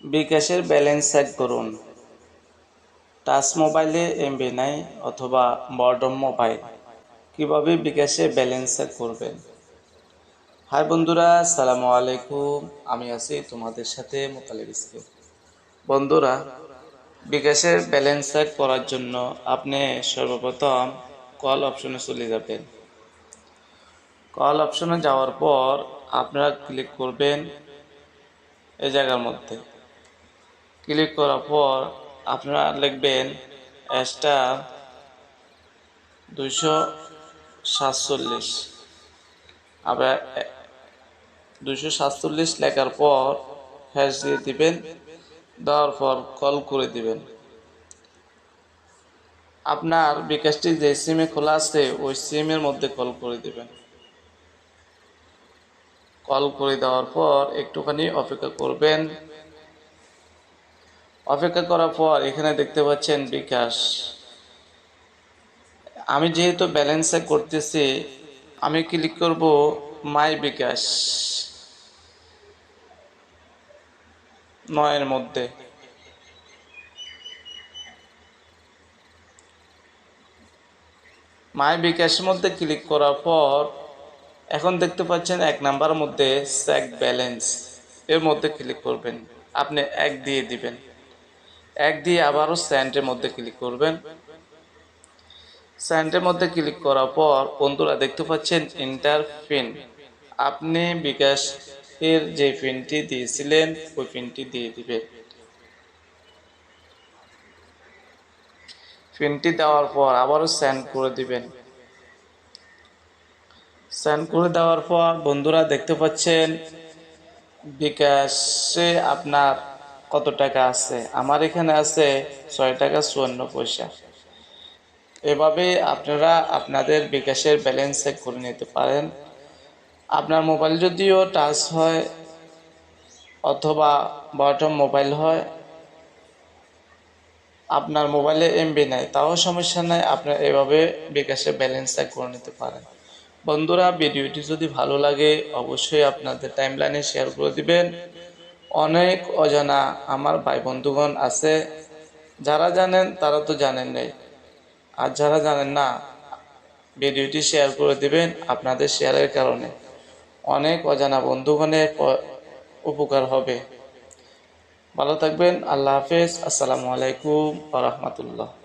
বিকাশের balance check করুন। Touch মোবাইলে এমবি নাই অথবা বর্ডম মোবাইল, কীভাবে বিকাশে ব্যালেন্স চেক করবেন? হাই বন্ধুরা সালামু আলাইকুম। আমি আছি তোমাদের সাথে মোতালিব ইসলাম বন্ধুরা, বিকাশের ব্যালেন্স চেক করার জন্য আপনি সর্বপ্রথম কল অপশনে চলে যাবেন। কল অপশনে যাওয়ার পর আপনারা ক্লিক করবেন এই জায়গার মধ্যে। ক্লিক করার পর আপনারা লিখবেন স্টার দুইশো সাতচল্লিশ। আবার দুইশো সাতচল্লিশ লেখার পর হ্যাশ দিয়ে দিবেন, দেওয়ার পর কল করে দিবেন। আপনার বিকাশটি যে সিমে খোলা আছে, ওই সিমের মধ্যে কল করে দিবেন। কল করে দেওয়ার পর একটুখানি অপেক্ষা করবেন। অপেক্ষা করার পর এখানে দেখতে পাচ্ছেন বিকাশ। আমি যেহেতু ব্যালেন্সে করতেছি, আমি ক্লিক করব মাই বিকাশ। নয়ের মধ্যে। মাই বিকাশের মধ্যে ক্লিক করার পর এখন দেখতে পাচ্ছেন এক নাম্বার মধ্যে স্যাক ব্যালেন্স এর মধ্যে ক্লিক করবেন। আপনি এক দিয়ে দিবেন। এক দিয়ে আবারও স্যান্ডের মধ্যে ক্লিক করবেন। স্যান্ডের মধ্যে ক্লিক করার পর বন্ধুরা দেখতে পাচ্ছেন ইন্টার পিন আপনি বিকাশ এর যে পিনটি দিয়েছিলেন, ওই পিনটি দিয়ে দিবেন পিনটি দেওয়ার পর আবারও স্যান্ড করে দিবেন। স্যান্ড করে দেওয়ার পর বন্ধুরা দেখতে পাচ্ছেন বিকাশে আপনার কত টাকা আছে? আমার এখানে আছে ছয় টাকা চুয়ান্ন পয়সা। এভাবে আপনারা আপনাদের বিকাশের ব্যালেন্স চেক করে নিতে পারেন। আপনার মোবাইল যদিও টাচ হয় অথবা বটম মোবাইল হয়, আপনার মোবাইলে এমবি নাই, তাও সমস্যা নাই, আপনার এভাবে বিকাশের ব্যালেন্স চেক করে নিতে পারেন। বন্ধুরা, ভিডিওটি যদি ভালো লাগে, অবশ্যই আপনাদের টাইমলাইনে শেয়ার করে দিবেন। অনেক অজানা আমার ভাই বন্ধুগণ আছে। যারা জানেন, তারা তো জানেন নাই। আর যারা জানেন না, ভিডিওটি শেয়ার করে দিবেন আপনাদের শেয়ারের কারণে। অনেক অজানা বন্ধুগণের উপকার হবে। ভালো থাকবেন, আল্লাহ হাফেজ। আসসালামু আলাইকুম রহমতুল্লাহ।